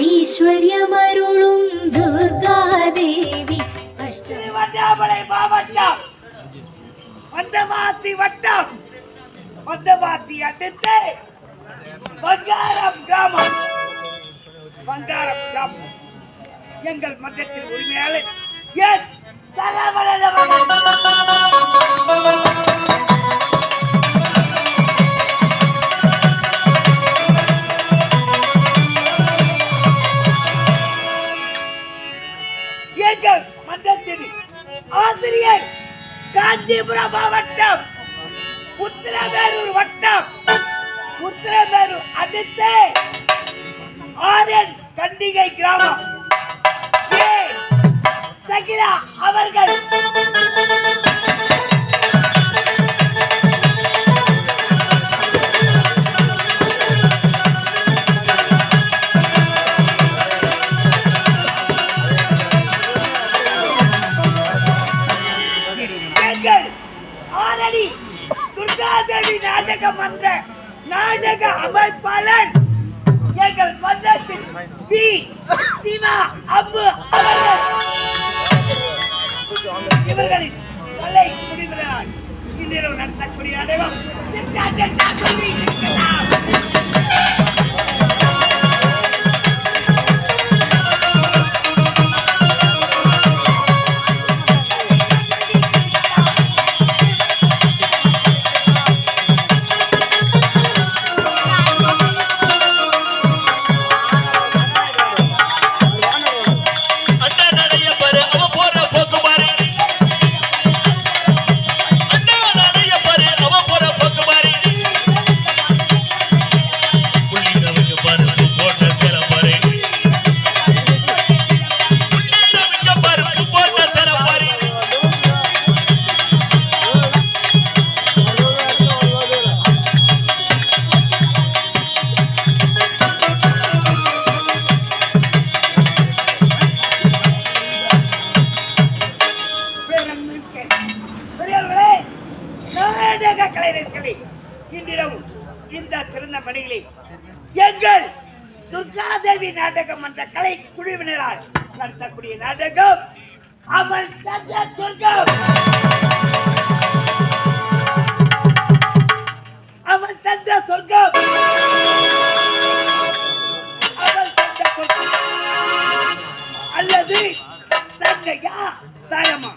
ஐஸ்வர்யமருளும் துர்காதேவி அஷ்ட மாவட்டம் வந்தவாசி வட்டம் வந்தவாசி அடுத்து வங்காரம் கிராமம் வங்காரம் கிராமம் எங்கள் மன்றத்தின் உரிமையாளர் எஸ் சரவணன் மன்றத்தில் ஆசிரியர் காஞ்சிபுரம் மாவட்டம் உத்திரமேரூர் வட்டம். உத்திரமேரூர் அடுத்து ஆரியன் கண்டிகை கிராமம். நாடக மன்ற நாடக அமைப்பாளர் எங்கள் மன்றத்தின் பி. சிவா அம்மு அவர்கள். இவர்களின் கலை முடிவினால் இன்றிரவு நடத்தக்கூடிய நாடகம் பெரியவர்களே, நாடக கலைஞர்களே, இன்றிரவு இந்த திறந்த பணிகளை எங்கள் துர்காதேவி நாடகம் என்ற கலை குழுவினரால் நடத்தக்கூடிய நாடகம் அவள் தந்த சொர்க்கம் அவள் தந்த சொர்க்கம் அவள் தந்த சொர்க்கம் அல்லது தங்கையா தரமா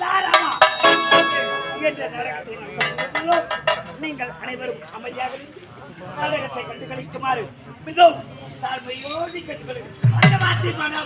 தாரமா என்ற நாடகத்தை நீங்கள் அனைவரும் அமைதியாக இருந்து நாடகத்தை கண்டு கழிக்குமாறு மிகவும் தாழ்மையோடு கேட்டுக்கொள்கிறேன். அந்த வார்த்தை மன